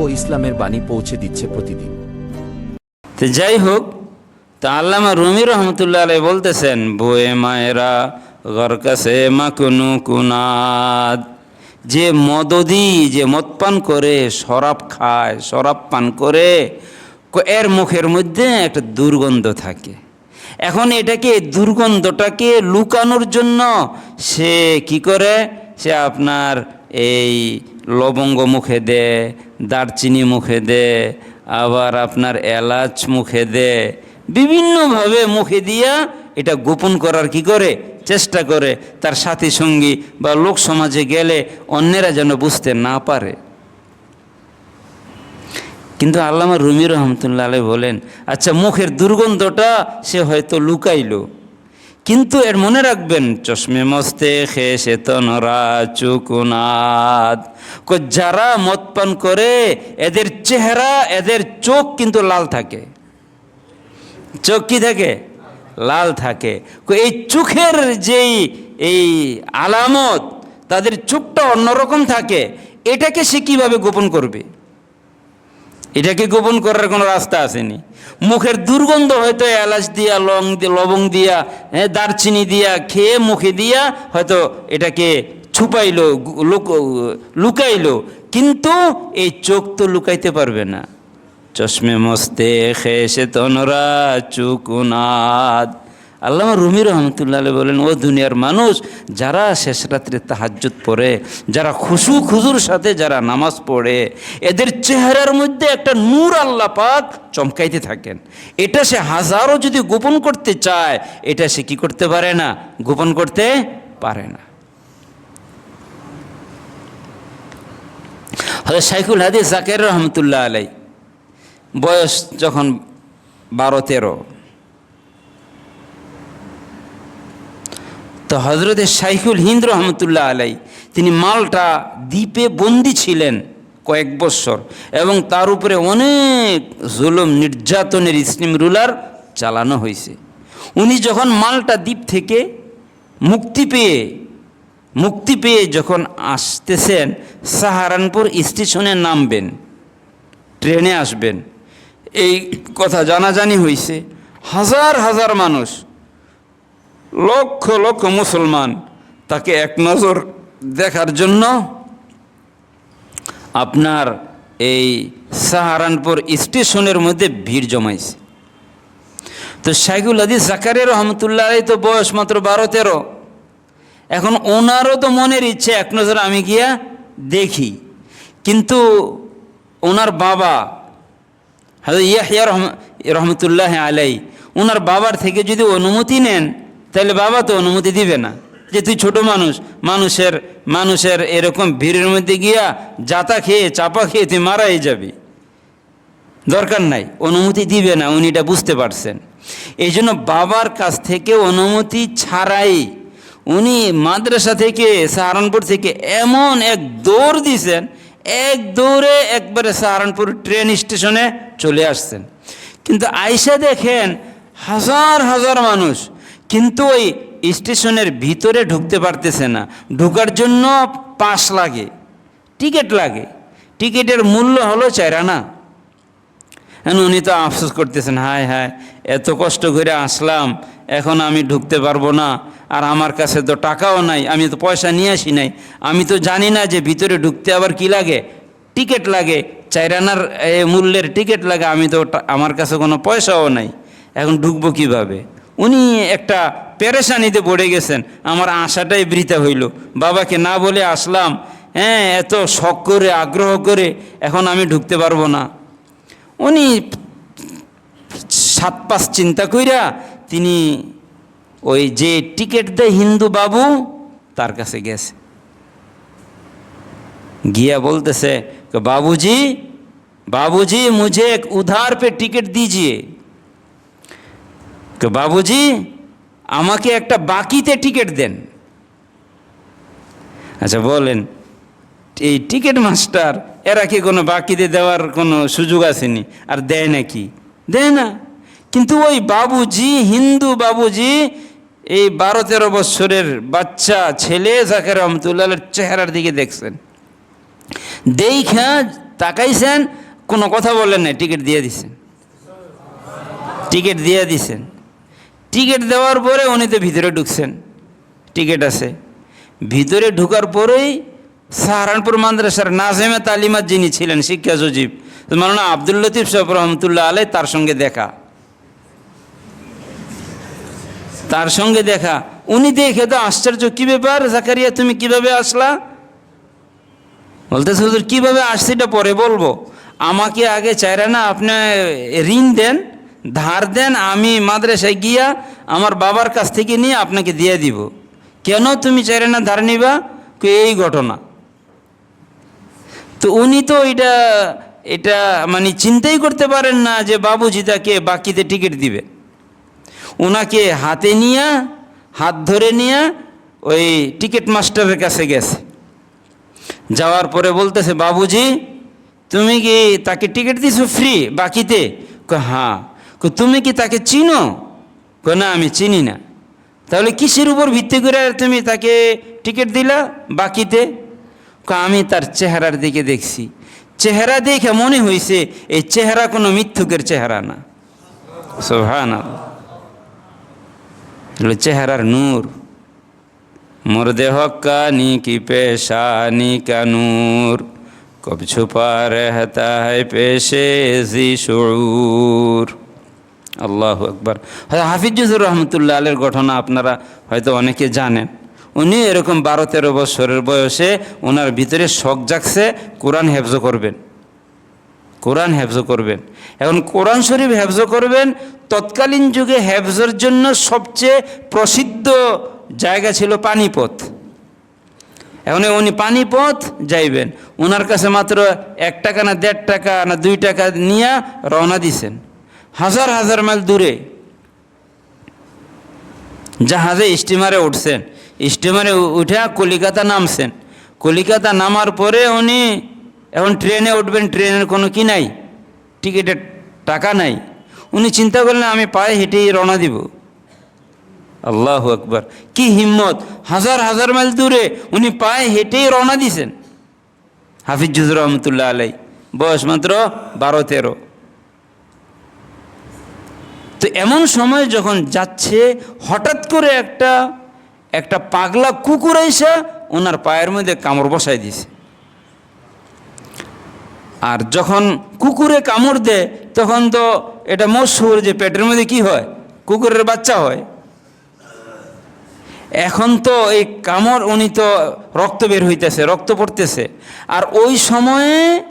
ও ইসলামের বাণী পৌঁছে দিচ্ছে প্রতিদিন। তো যাই হোক, তা আল্লামা রুমি রহমতুল্লাহ আলাই বলতেছেন বয়ে মায়েরা, ঘর কাছে মাকুনু কুনাদ। যে মদদি, যে মদ পান করে, শরাব খায়, শরাব পান করে এর মুখের মধ্যে একটা দুর্গন্ধ থাকে। এখন এটাকে, দুর্গন্ধটাকে লুকানোর জন্য সে কি করে? সে আপনার এই লবঙ্গ মুখে দেয় দারচিনি মুখে দেয় আবার আপনার এলাচ মুখে দেয় বিভিন্নভাবে মুখে দিয়া এটা গোপন করার কি করে? চেষ্টা করে তার সাথী সঙ্গী বা লোক সমাজে গেলে অন্যেরা যেন বুঝতে না পারে। কিন্তু আল্লামা রুমি রহমতুল্লাহ আলাই বলেন আচ্ছা মুখের দুর্গন্ধটা সে হয়তো লুকাইলো। কিন্তু এর মনে রাখবেন, চশমে মস্তে খে সে তনরা চুকুনাদ যারা মদ পান করে, এদের চেহারা, এদের চোখ কিন্তু লাল থাকে। চোখ কি থাকে? লাল থাকে। এই চোখের যেই, এই আলামত, তাদের চোখটা অন্যরকম থাকে। এটাকে সে কীভাবে গোপন করবে? এটাকে গোপন করার কোনো রাস্তা আসেনি? মুখের দুর্গন্ধ হয়তো এলাচ দিয়া লং লবং দিয়া হ্যাঁ, দারচিনি দিয়া খেয়ে মুখে দিয়া হয়তো এটাকে ছুপাইলো লুকাইলো। কিন্তু এই চোখ তো লুকাইতে পারবে না। চশমে মস্তে খেসে তনরা চুকুনাদ। আল্লামা রুমি রহমতুল্লাহ বলেন, ও দুনিয়ার মানুষ, যারা শেষ রাত্রে তাহাজ্জুদ পড়ে, যারা খুশু খুজুর সাথে যারা নামাজ পড়ে, এদের চেহারার মধ্যে একটা নূর আল্লাহ পাক চমকাইতে থাকেন। এটা সে হাজারও যদি গোপন করতে চায়, এটা সে কি করতে পারে না? গোপন করতে পারে না। হয়তো শাইকুল হাদিস জাকের রহমতুল্লাহ আলাই বয়স যখন বারো তেরো তো হজরত শাইখুল হিন্দ রহমতুল্লাহ আলাই তিনি মালটা দ্বীপে বন্দি ছিলেন কয়েক বৎসর এবং তার উপরে অনেক জুলুম, নির্যাতনের ইসলিম রুলার চালানো হয়েছে। উনি যখন মালটা দ্বীপ থেকে মুক্তি পেয়ে মুক্তি পেয়ে যখন আসতেছেন, সাহারানপুর স্টেশনে নামবেন, ট্রেনে আসবেন, এই কথা জানাজানি হয়েছে। হাজার হাজার মানুষ লক্ষ লক্ষ মুসলমান তাকে এক নজর দেখার জন্য আপনার এই সাহারানপুর স্টেশনের মধ্যে ভিড় জমাইছে। তো শাইকুল হাদিস জাকারে রহমতুল্লাহ তো বয়স মাত্র বারো, তেরো। এখন ওনারও তো মনের ইচ্ছে, এক নজর আমি গিয়া দেখি। কিন্তু ওনার বাবা হাজর ইয়াহিয়া রহম, রহমতুল্লাহ আলাই ওনার বাবার থেকে যদি অনুমতি নেন তাহলে বাবা তো অনুমতি দিবে না যে তুই ছোট মানুষ, মানুষের মানুষের এরকম ভিড়ের মধ্যে গিয়া যাতা খেয়ে, চাপা খেয়ে তুই মারাই যাবি। দরকার নাই, অনুমতি দিবে না, উনি এটা বুঝতে পারছেন। এই জন্য বাবার কাছ থেকে অনুমতি ছাড়াই উনি মাদ্রাসা থেকে, সাহারানপুর থেকে এমন এক দৌড় দিছেন, এক দৌড়ে একবারে সাহারানপুর ট্রেন স্টেশনে চলে আসছেন। কিন্তু আইসা দেখেন হাজার হাজার মানুষ কিন্তু ওই স্টেশনের ভিতরে ঢুকতে পারতেছে না। ঢুকার জন্য পাস লাগে, টিকিট লাগে। টিকিটের মূল্য হলো চাইরানা উনি তো আফসোস করতেছেন, হায় হায়, এত কষ্ট করে আসলাম, এখন আমি ঢুকতে পারব না, আর আমার কাছে তো টাকাও নাই, আমি তো পয়সা নিয়ে আসি নাই। আমি তো জানি না যে ভিতরে ঢুকতে আবার কি লাগে, টিকিট লাগে চাইরানার মূল্যের টিকিট লাগে, আমি তো আমার কাছে কোনো পয়সাও নাই। এখন ঢুকবো কীভাবে? উনি একটা পেরেশানিতে পড়ে গেছেন। আমার আশাটাই বৃথা হইল। বাবাকে না বলে আসলাম হ্যাঁ এত শখ করে, আগ্রহ করে এখন আমি ঢুকতে পারব না। উনি সাত পাঁচ চিন্তা কইরা তিনি ওই যে টিকিট দেয় হিন্দু বাবু, তার কাছে গেছে। গিয়া বলতেছে, বাবুজি বাবুজি, মুঝে এক উধার পে টিকিট দিজিয়ে। তো বাবুজি, আমাকে একটা বাকিতে টিকিট দেন। আচ্ছা বলেন, এই টিকিট মাস্টার, এরা কি কোনো বাকিতে দেওয়ার কোনো সুযোগ আসেনি? আর দেয় নাকি? দেয় না। কিন্তু ওই বাবুজি, হিন্দু বাবুজি, এই বারো তেরো বৎসরের বাচ্চা ছেলে জাকের রহমতুল্লাহের চেহারার দিকে দেখছেন। দেইখা তাকাইছেন, কোনো কথা বলেন না টিকিট দিয়ে দিছেন। টিকিট দিয়ে দিছেন। টিকিট দেওয়ার পরে উনি তো ভিতরে ঢুকছেন। টিকিট আছে। ভিতরে ঢুকার পরেই সাহারানপুর মাদ্রাসার নাজেমে তালিমাত যিনি ছিলেন, শিক্ষা সচিব মালানা আব্দুল লতিফ সাহেব রহমতুল্লাহ আলাই তার সঙ্গে দেখা। তার সঙ্গে দেখা। উনি দেখে তো আশ্চর্য, কী ব্যাপার জাকারিয়া, তুমি কীভাবে আসলা? বলতেছে, হুজুর, কীভাবে আসছি এটা পরে বলব? আমাকে আগে চাইরা না আপনি ঋণ দেন ধার দেন, আমি মাদ্রাসায় গিয়া আমার বাবার কাছ থেকে নিয়ে আপনাকে দিয়ে দিব। কেন তুমি চাইরে না ধার নিবা? এই ঘটনা। তো উনি তো এটা এটা মানে চিন্তাই করতে পারেন না যে বাবুজি তাকে বাকিতে টিকিট দিবে। ওনাকে হাতে নিয়ে, হাত ধরে নিয়ে ওই টিকিট মাস্টারের কাছে গেছে। যাওয়ার পরে বলতেছে, বাবুজি, তুমি কি তাকে টিকিট দিছো ফ্রি, বাকিতে? হ্যাঁ। তুমি কি তাকে চিনো? না, আমি চিনি না। তাহলে কিসের উপর ভিত্তি করে তুমি তাকে টিকিট দিলা বাকিতে? আমি তার চেহারার দিকে দেখছি। চেহারা দেখে মনে হয়েছে এই চেহারা কোনো মিথ্যুকের চেহারা না। সোভান চেহারার নূর। মোর দেহ কানি কি পেশানি কা নূর কব ছুপা রেহতা হয় পেশে জি আল্লাহ আকবর। হাফিজুর রহমতুল্লাহ আলের ঘটনা আপনারা হয়তো অনেকে জানেন। উনি এরকম বারো তেরো বছরের বয়সে ওনার ভিতরে শখ জাগছে, কোরআন হেফজ করবেন। কোরআন হেফজ করবেন। এখন কোরআন শরীফ হেফজ করবেন, তৎকালীন যুগে হেফজের জন্য সবচেয়ে প্রসিদ্ধ জায়গা ছিল পানিপথ। এখন উনি পানিপথ যাইবেন। ওনার কাছে মাত্র এক টাকা না দেড় টাকা না দুই টাকা নিয়ে রওনা দিছেন। হাজার হাজার মাইল দূরে জাহাজে স্টিমারে উঠছেন। স্টিমারে উঠে কলিকাতা নামছেন। কলিকাতা নামার পরে উনি এখন ট্রেনে উঠবেন, ট্রেনের কোনো কি নাই, টিকিটের টাকা নাই। উনি চিন্তা করলেন, আমি পায়ে হেঁটেই রওনা দিব। আল্লাহ আকবর, কি হিম্মত! হাজার হাজার মাইল দূরে উনি পায়ে হেঁটেই রওনা দিছেন। হাফিজুর রহমতুল্লাহ আলাই বয়স মাত্র বারো তেরো। এমন সময় যখন যাচ্ছে, হঠাৎ করে একটা একটা পাগলা কুকুর এসে ওনার পায়ের মধ্যে কামড় বসাই দিছে। আর যখন কুকুরে কামড় দেয়, তখন তো এটা মশুর যে পেটের মধ্যে কি হয়? কুকুরের বাচ্চা হয়। এখন তো এই কামড়, উনি তো রক্ত বের হইতেছে, রক্ত পড়তেছে। আর ওই সময়ে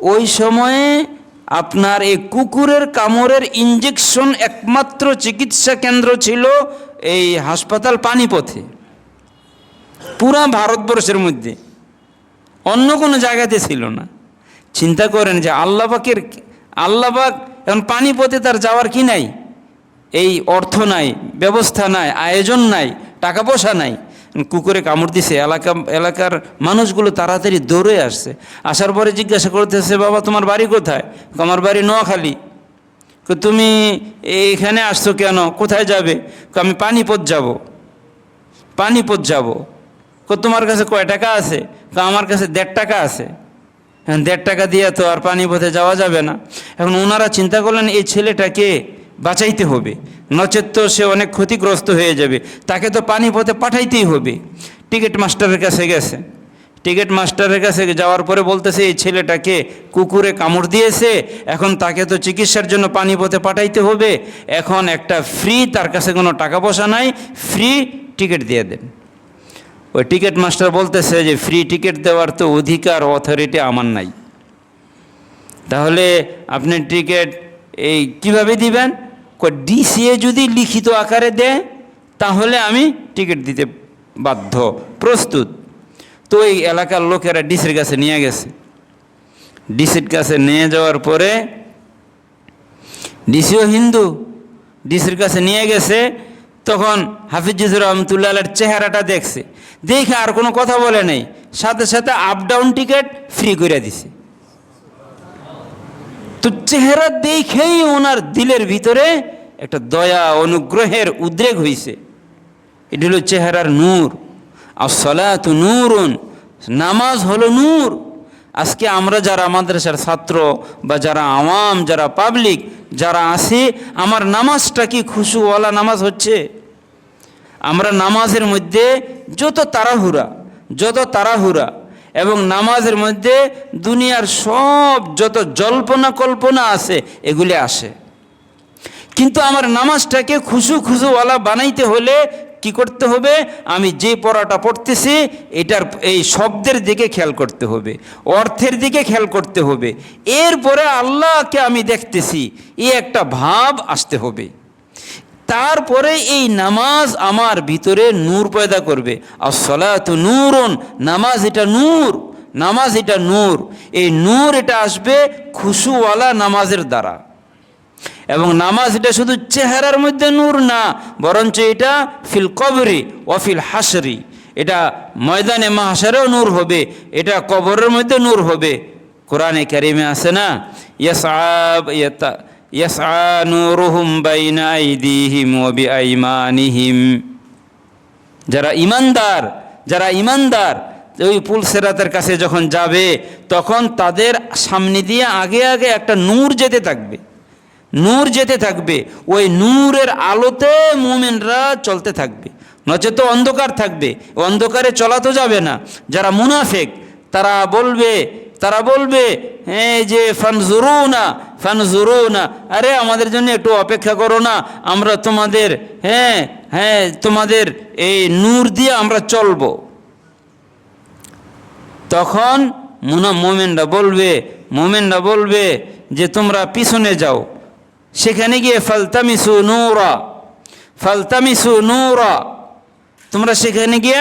ওই সময়ে আপনার এই কুকুরের কামড়ের ইঞ্জেকশন একমাত্র চিকিৎসা কেন্দ্র ছিল এই হাসপাতাল পানিপথে, পুরা ভারতবর্ষের মধ্যে। অন্য কোনো জায়গাতে ছিল না। চিন্তা করেন যে আল্লাপাকের আল্লাপাক এখন পানিপথে তার যাওয়ার কি নাই? এই অর্থ নাই, ব্যবস্থা নাই, আয়োজন নাই, টাকা পয়সা নাই। কুকুরে কামড় দিছে, এলাকা, এলাকার মানুষগুলো তাড়াতাড়ি দৌড়ে আসছে। আসার পরে জিজ্ঞাসা করতেছে, বাবা, তোমার বাড়ি কোথায়? আমার বাড়ি নোয়াখালী। তুমি এইখানে আসছো কেন? কোথায় যাবে? আমি পানিপথ যাব। পানিপথ যাব। তোমার কাছে কয় টাকা আছে? আমার কাছে দেড় টাকা আছে। হ্যাঁ দেড় টাকা দিয়ে তো আর পানিপথে যাওয়া যাবে না। এখন ওনারা চিন্তা করলেন, এই ছেলেটাকে বাঁচাইতে হবে। নচেত তো সে অনেক ক্ষতিগ্রস্ত হয়ে যাবে। তাকে তো পানি পথে পাঠাইতেই হবে। টিকিট মাস্টারের কাছে গেছে। টিকিট মাস্টারের কাছে যাওয়ার পরে বলতেছে, এই ছেলেটাকে কুকুরে কামড় দিয়েছে, এখন তাকে তো চিকিৎসার জন্য পানিপথে পাঠাইতে হবে। এখন একটা ফ্রি তার কাছে কোনো টাকা পয়সা নাই ফ্রি টিকিট দিয়ে দেন। ওই টিকিট মাস্টার বলতেছে যে ফ্রি টিকিট দেওয়ার তো অধিকার অথরিটি আমার নাই। তাহলে আপনি টিকিট এই কীভাবে দিবেন? ডিসিএ যদি লিখিত আকারে দেয়, তাহলে আমি টিকিট দিতে বাধ্য, প্রস্তুত। তো এই এলাকার লোকেরা ডিসির কাছে নিয়ে গেছে। ডিসির কাছে নিয়ে যাওয়ার পরে ডিসিও হিন্দু ডিসির কাছে নিয়ে গেছে, তখন হাফিজুর রহমতুল্লাহ চেহারাটা দেখছে। দেখে আর কোনো কথা বলে নেই, সাথে সাথে আপ ডাউন টিকিট ফ্রি করে দিছে। তো চেহারা দেখেই ওনার দিলের ভিতরে একটা দয়া, অনুগ্রহের উদ্রেক হয়েছে এটি হলো চেহারার নূর। আর সলাত নূরুন, নামাজ হলো নূর। আজকে আমরা যারা মাদ্রাসার ছাত্র বা যারা আওয়াম, যারা পাবলিক, যারা আসি আমার নামাজটা কি খুশুওয়ালা নামাজ হচ্ছে? আমরা নামাজের মধ্যে যত তাড়াহুড়া যত তাড়াহুড়া এবং নামাজের মধ্যে দুনিয়ার সব যত জল্পনা কল্পনা আছে, এগুলি আসে। কিন্তু আমার নামাজটাকে খুশু খুশুওয়ালা বানাইতে হলে কি করতে হবে? আমি যে পড়াটা পড়তেছি, এটার এই শব্দের দিকে খেয়াল করতে হবে, অর্থের দিকে খেয়াল করতে হবে। এরপরে আল্লাহকে আমি দেখতেছি, এই একটা ভাব আসতে হবে। তারপরে এই নামাজ আমার ভিতরে নূর পয়দা করবে। আসলাত নূরন, নামাজ এটা নূর, নামাজ এটা নূর। এই নূর এটা আসবে খুশুওয়ালা নামাজের দ্বারা। এবং নামাজ এটা শুধু চেহারার মধ্যে নূর না, বরঞ্চ এটা ফিল কবরি ওয়াফিল হাসরি। এটা ময়দানে মাহাসারেও নূর হবে, এটা কবরের মধ্যে নূর হবে। কোরআনে কারিমে আছে না, ইয়াসআব নূরুহুম বাইনা আইদিহিম ওয়া বিআইমানিহিম যারা ইমানদার যারা ইমানদার, ওই পুল সেরাতের কাছে যখন যাবে, তখন তাদের সামনে দিয়ে আগে আগে একটা নূর যেতে থাকবে। নূর যেতে থাকবে। ওই নূরের আলোতে মুমিনরা চলতে থাকবে। নচেত অন্ধকার থাকবে। অন্ধকারে চলা তো যাবে না। যারা মুনাফেক, তারা বলবে তারা বলবে হ্যাঁ যে ফানজুরু না ফানজুরু না আরে আমাদের জন্য একটু অপেক্ষা করো না, আমরা তোমাদের হ্যাঁ হ্যাঁ তোমাদের এই নূর দিয়ে আমরা চলবো। তখন মুনা মোমেনরা বলবে মোমেনরা বলবে যে, তোমরা পিছনে যাও। সেখানে গিয়ে, ফালতামিসু নূরা ফালতামিসু নূরা। তোমরা সেখানে গিয়ে